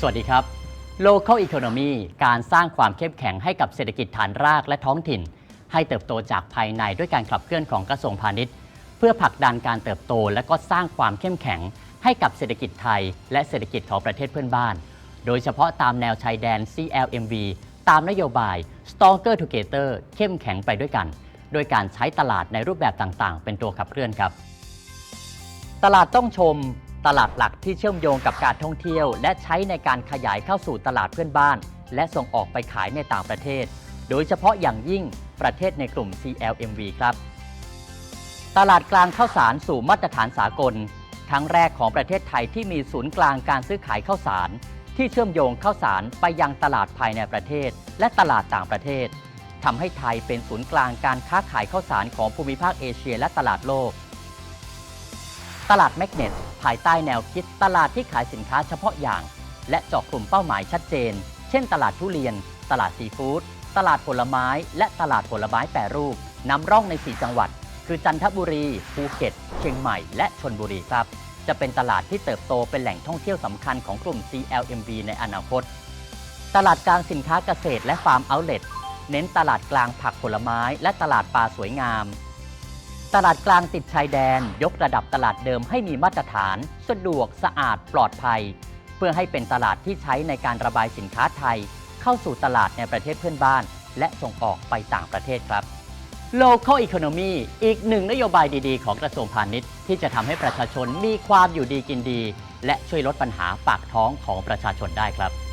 สวัสดีครับ Local Economy การสร้างความเข้มแข็งให้กับเศรษฐกิจฐานรากและท้องถิ่น ให้เติบโตจากภายในด้วยการขับเคลื่อนของกระทรวงพาณิชย์ เพื่อผลักดันการเติบโตและก็สร้างความเข้มแข็ง ให้กับเศรษฐกิจไทย และเศรษฐกิจของประเทศเพื่อนบ้าน โดยเฉพาะตามแนวชายแดน CLMV ตามนโยบาย Stronger Together เข้มแข็งไปด้วยกัน โดยการใช้ตลาดในรูปแบบต่างๆ เป็นตัวขับเคลื่อนครับ ตลาดต้องชม ตลาดหลักที่เชื่อมโยงกับการท่องเที่ยว และใช้ในการขยายเข้าสู่ตลาดเพื่อนบ้าน และส่งออกไปขายในต่างประเทศ โดยเฉพาะอย่างยิ่งประเทศในกลุ่ม CLMV ครับ ตลาดกลางข้าวสารสู่มาตรฐานสากล ครั้งแรกของประเทศไทยที่มีศูนย์กลางการซื้อขายข้าวสาร ที่เชื่อมโยงข้าวสารไปยังตลาดภายในประเทศ และตลาดต่างประเทศทำให้ไทยเป็นศูนย์กลางการค้าขายข้าวสารของภูมิภาคเอเชียและตลาดโลก ตลาดแมกเนตภายใต้แนวคิดตลาดที่ขายสินค้าเฉพาะอย่าง และเจาะกลุ่มเป้าหมายชัดเจน เช่น ตลาดทุเรียน ตลาดซีฟู้ดตลาดผลไม้ และตลาดผลไม้แปรรูปนำร่องใน 4 จังหวัด คือจันทบุรีภูเก็ต เชียงใหม่ และชนบุรีครับ จะเป็นตลาดที่เติบโตเป็นแหล่งท่องเที่ยวสำคัญของกลุ่ม CLMV ในอนาคต ตลาดกลางสินค้าเกษตรและฟาร์มเอาท์เล็ตเน้นตลาดกลางผักผลไม้ และตลาดปลาสวยงาม ตลาดกลางติดชายแดน ยกระดับตลาดเดิมให้มีมาตรฐาน สะดวกสะอาดปลอดภัย เพื่อให้เป็นตลาดที่ใช้ในการระบายสินค้าไทย เข้าสู่ตลาดในประเทศเพื่อนบ้าน และส่งออกไปต่างประเทศครับ Local Economy อีกหนึ่งนโยบายดีๆ ของกระทรวงพาณิชย์ ที่จะทำให้ประชาชนมีความอยู่ดีกินดี และช่วยลดปัญหาปากท้องของประชาชนได้ครับ